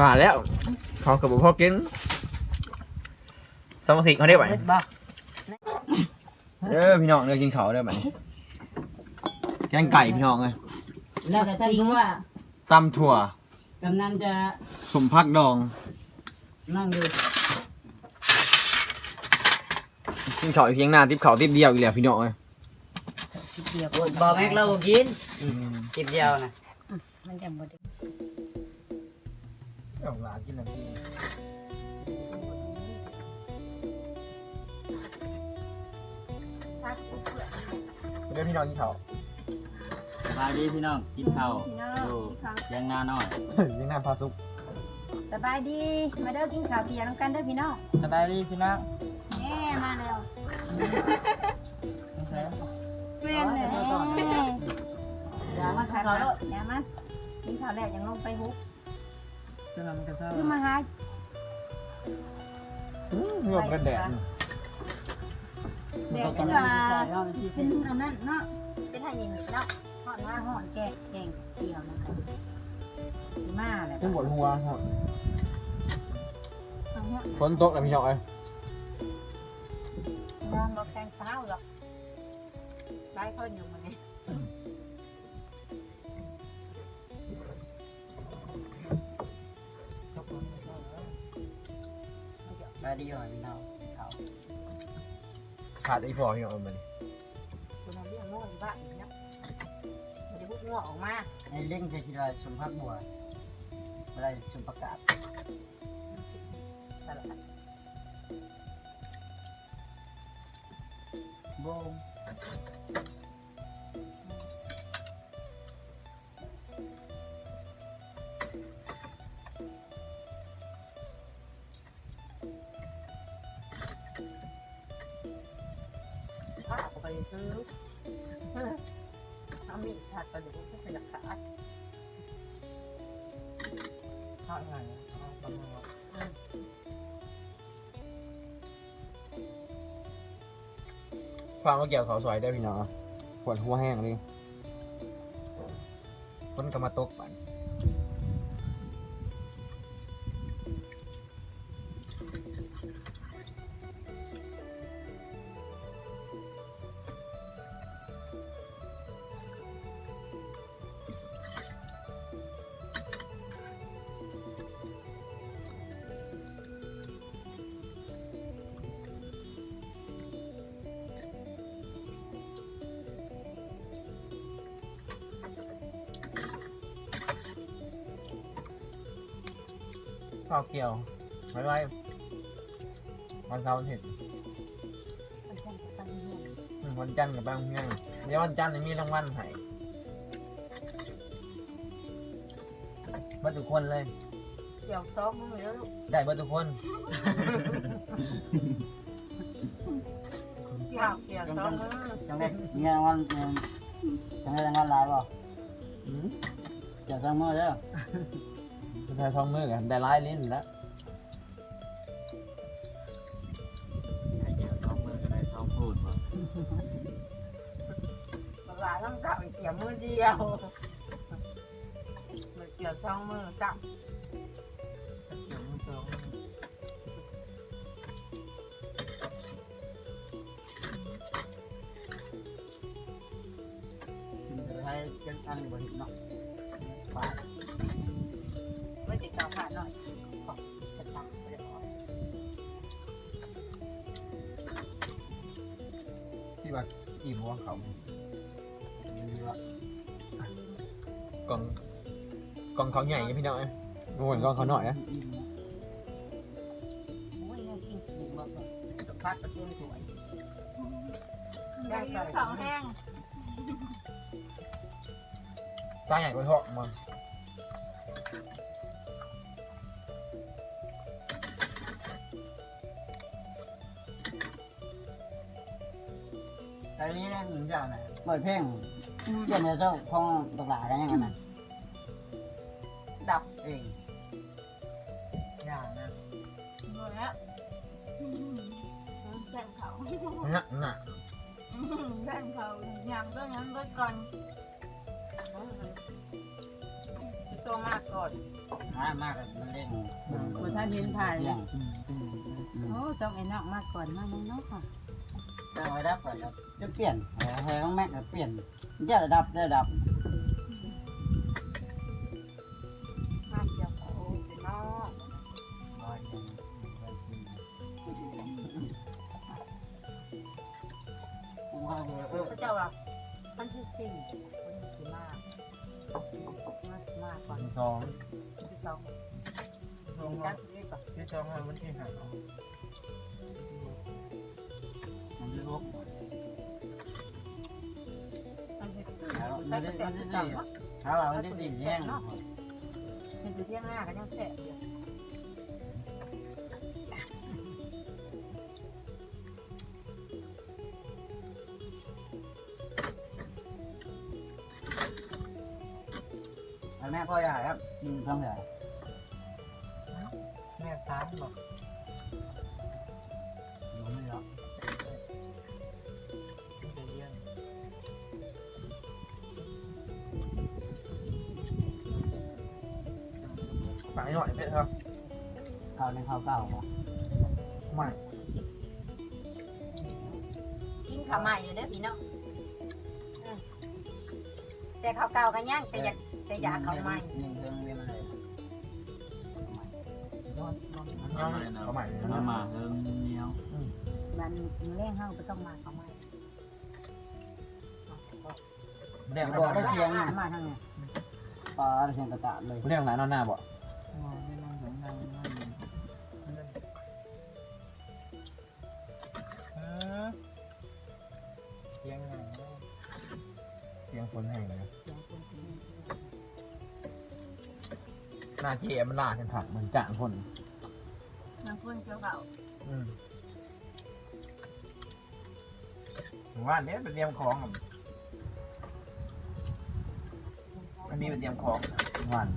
ว่าแล้วเขากับพ่อกินสมาสิเขาได้ไหมเบิดบ่เด้อพี่น้องเด้อกินเขาวเด้อบัดนี้แกงไก่พี่น้องเลยแล้วก็ท่านผู้ว่าตำถั่วกำนันจะสมพักดอง นั่งดูกินเขาวอีกเพียงหน้าทิปเขาวทิปเดียวอีกแล้วพี่น้องเลยเดียวบอกแม็กเรากินจิบเดียวนะมันจะบ่ได้ เอาหลานกินอะไรเด้อพี่น้องกินเขาว สบายดีพี่น้องกินข้าวดูเลี้ยังนาน้อยยังหน้าพาซุปสบายดี มาเด้อกินข้าวเที่ยงนำกันเด้อพี่น้องสบายดีพี่น้องแม่มาแล้วใช่แม่แม่อย่ามาขายข้าวโลดอย่ามากินข้าวแล้วยังลงไปฮุบ ก็มันก็เศร้าคือมาหางวมกันแดดแดดเป็นว่าเนาะที่เป็สินอันนั้นเนาะเป็นให้ยิงเนาะหอนว่าหอนแกงแกงเกี่ยวนะคะสิมาแหละขึ้นบนหัวหอดต้องหอนฝนตกแล้วพี่น้องเลยมองเราแกงเท้าหรอกได้คนอยู่มันนี่ายดีหน่อยพี่น้องข้าวขาดอีพอพี่น้องมันคุณเอาเรื่องโง่อยู่บ้านนี่เนาะมันจะพูดโง่ออกมาไอ้เล่งจะคิดว่าสมพักบัวอะไรสมประกาศสลับโบม ผ้าก็ไปซื้อเอามีดถัดไปดูก็เป็นหลักฐานข้าวไงบำรุงฟังว่าเกี่ยวเขาซอยได้พี่น้องปวดหัวแห้งเลยฝนก็มาตกปั่น ข้าวเกี่ยวไว้ไว้วันเสาร์อาทิตย์มันแค่ตั้งเงินอืมวันจันทร์กับบางงานเดี๋ยววันจันทร์นี่มีรางวัลให้เบิดทุกคนเลย เกี่ยวซ้อมมือแล้วลูกได้เบิดทุกคน เกี่ยวเกี่ยวซ้อมมือจังได้เงี้ยวันจังได้รางวัลหลายบ่อืมเจ้าซังมือเด้อ สุดท้ายท้องมือกันได้ร้ายลิ้นแล้วสองมือก็ได้สองพูดบ่หลายต้องจับเกี่ยวมือเดียวมันเกี่ยวซ้อมมือจับเกี่ยวมือสองจะให้กันอันบ่เห็นเนาะ ที่ว่าอิ่มว่าเขามีว่ากล่องกล่องเขาใหญ่ไงพี่น้องเอ้ยโอ้ยกล่องเขาหน่อยนะโอ้ยน่ากินถูกมากเลยพัดประตูสวยได้สองแห้งตาใหญ่กว่าเทาะมัน ไอ้นี้นะมันจะไหนเปิดเพลงเปลี่ยนเจ้าของตกหลากันยังไงมันดับเองอย่างนะหมดแล้วแข่งเขาหนักหนักแข่งเขายำก็ยังก็ก่อนตัวมากก่อนฮะมากมันเล่นบ่ท่านเห็นถ่ายเสียงโอ้ต้องไอ้นอกมาก่อนมาน้องนอกค่ะ ตั้งไว้ดับก่อนครับจะเปลี่ยนให้น้องแม็กเปลี่ยนจะดับได้ดับมาเกี่ยวเขาไปนอกพระเจ้าว่าท่านที่สี่คนที่มากมากมากก่อนสองที่สองสองจักรีบก่อนที่สองวันที่ห้า มันจะลุกมันที่แล้วมัมันนจะจะเต็มันมจะจัสี่งเนาะถ้าเรามันจะสี่แย่งเห็นอยู่เที่ยงหน้าก็ยังแสบอยู่แม่พ่อใหญ่ครับดูท้องใหญ่แม่สามบอก ฝากหน่อยเพชรครับข้าวในข้าวเก่าอะไม่กินข้าวใหม่เลยเด้อพี่น้องแต่ข้าวเก่าก็ย่างแต่อยากแต่อยากข้าวใหม่หนึ่งเรื่องเรียนอะไรย่างเขาใหม่มามาเรื่องเนี้ยมันเล่งเฮาก็ต้องมาข้าวใหม่แดงบอกได้เสียงมาอะมาทางนี้ปลาเสียงกระตะเลยเรียกไหนนอนหน้าบ่ หน้าเจี๊ยมันลากันถักเหมือนจ่างคนนางคนเกี่ยวเขาอืมว่าเนี้ยเป็นเตรียมของอะมันมีเป็นเตรียมของวัน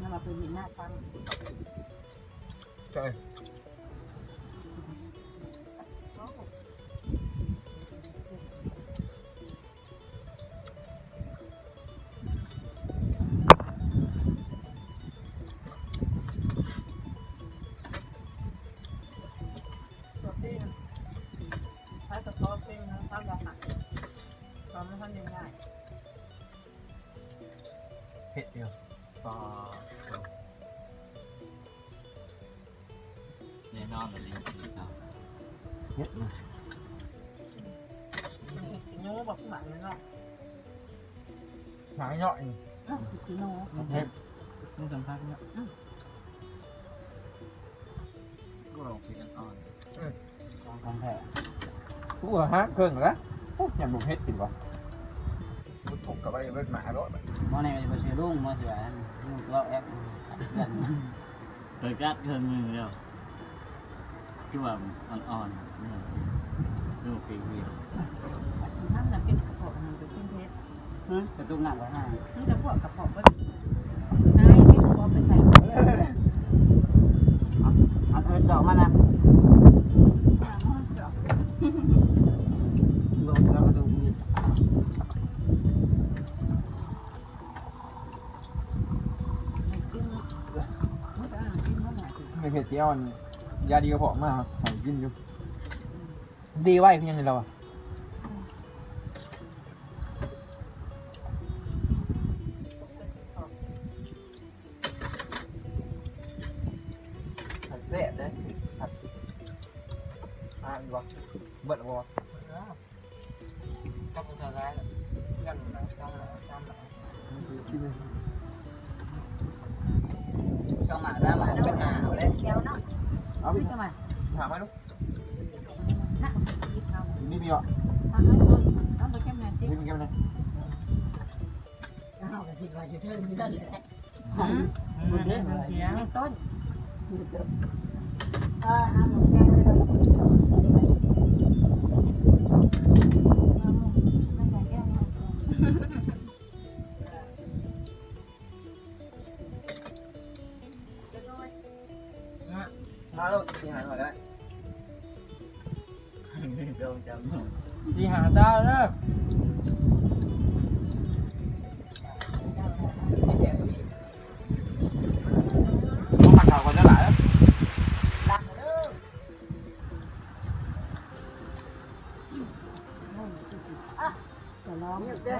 นั่นมาเป็นหน้าตั้งใช่ตั บอกหมาเลยเนาะ หายเนาะอีกกิโนเผ็ดนี่สัมภาษณ์เนี่ยก็ลองคุยกันอ่อนของแท้ทุกคนฮะเครื่องแล้วยังบุกเผ็ดกินวะบุกถกกับอะไรเป็นหมาด้วยมอนี่จะไปซื้อลุงมอสิว่าลุงเราแอปเพื่อนเคยกัดเคยมือแล้วที่ว่าอ่อนๆนี่ดูปีเวียนั่นน่ะเป็นกระเพาะมันเป็นเพชรกระตุ้งหนักไว้ให้นี่จะพวกกระเพาะก็นายนี่พอไปใส่เอาเอิ้นดอกมานะลงแล้วก็ดูมีกินไม่ได้กินเท่าไหร่ไม่เผ็ดเจียวมันยาดีกระเพาะมากหายกินอยู่ ดีไว้เพียงในเราอะผัดแซ่บนะผัดอ่านบ่เบิดบ่ต้องทำร้ายกันนะต้องทำสองหมาสามหมาเป็นหาเลยเขียวเนาะเอาไปนี่ก็มาถามไหมลูกน่ะยิบเอา นี่มีบ่ทำให้คนเอาไปแค่ไหนสินี่มีแค่ไหนเอาไปคิดว่าจะเทิงนี่นั่นแหละมือเล่นเสียงในต้น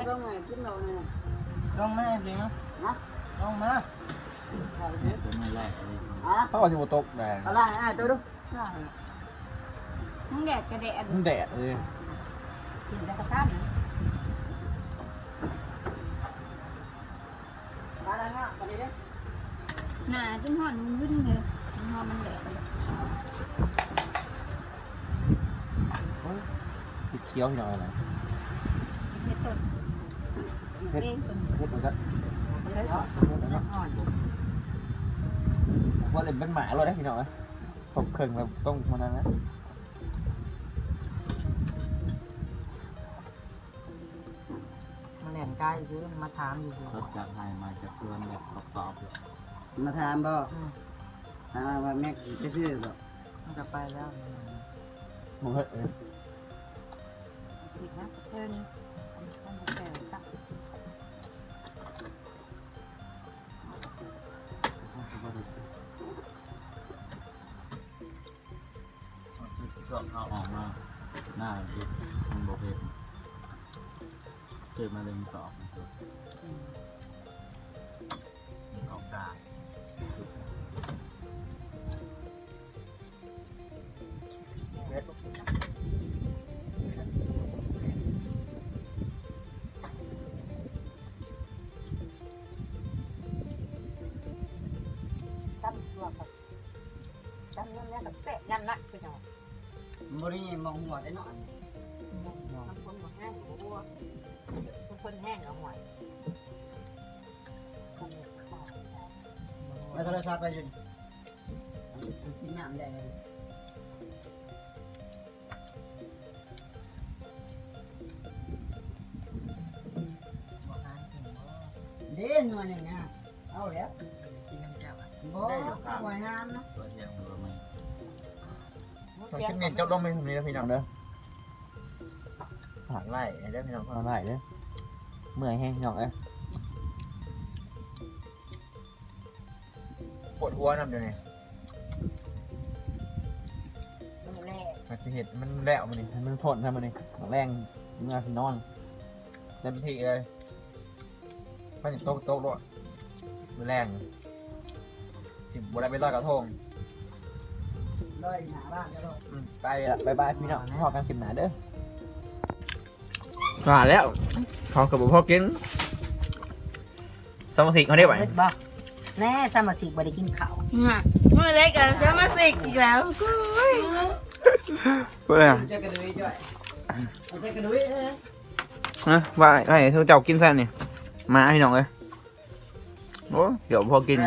ต้องไงขึ้นเราเนี่ยต้องแม่จริงนะนะต้องมาเป็นมือแรกเลยอะเขาเอาที่บตกแดงเอาล่ะอะตัวดูน้องแดดกระแดดมันแดดเลยกินแล้วก็ข้ามนะมาแล้วนะมาดิเด้หนาจนห่อนมึนเลยหอมันแดดเลยติดเคี้ยวพี่น้องอะไรเฮ็ดต้น เองต้นเฮ็ดมันก็เลยอ่อนเฮ็ดมันก็ว่าเลยเป็นหมาเลยนะพี่น้องนะผมเครื่งแล้วต้องมานั้นนะมันแหลนกายคือมาถามอยู่รถจากไทยมาจากเพื่อนแบบตอบๆมาถามบ่ถามว่าแม่จะซื้อบ่มันจะไปแล้วมึงเฮ้ยผิดนะเชิญ ก็เอาออกมาหน้าดูมันโบเพนเจอมาเล็งตอบออกกาตั้มตัวกับตั้มนั่นแหละกับแปะยันละคือจัง บ่ได้มองหัวได้หน่อยบางคนบอกแห้งหัวบางคนแห้งเอาหวยแล้วโทรศัพท์ไปอยู่กินน้ำได้เลยบอกทานถึงว่าเด่นหน่อยหนึ่งนะเอาแล้วกินน้ำเจ้าอะบ่ไหวงามนะ ตอนขึ้นเงินเจ้าลงไปทำนี้นะพี่น้องเด้อฝากไล่เด้อพี่น้องฝากไล่เด้อเมื่อยแห้งพี่น้องเอ้ยปวดหัวนำเดี๋ยวนี้มือแรกอาจจะเห็ดมันแล้วมันนี่ให้มันทนทำมันนี่แรงเมื่อพี่นอนเต็มที่เลยมันจะโต๊ะโต๊ะรถมันแรงสิบบัวได้ไปลอยกระทง ได้อืมไปละบายบายพี่น้องพอกันคลิปหนาเด้อมาแล้วพอกับพ่อกินสมสิเขาได้ไหมเฮ็ดบ่แน่สมาสิบ่ได้กินข้าวเมื่อไรกันจะมาสิกอีกแล้วกูเพื่อเจอกระดุยด้วยเอาเจอกระดุยเอ้ยฮะว่าไอ้ทุกเจ้ากินแซ่นี่มาพี่น้องเอ้ยโอ้เดี๋ยวพอกิน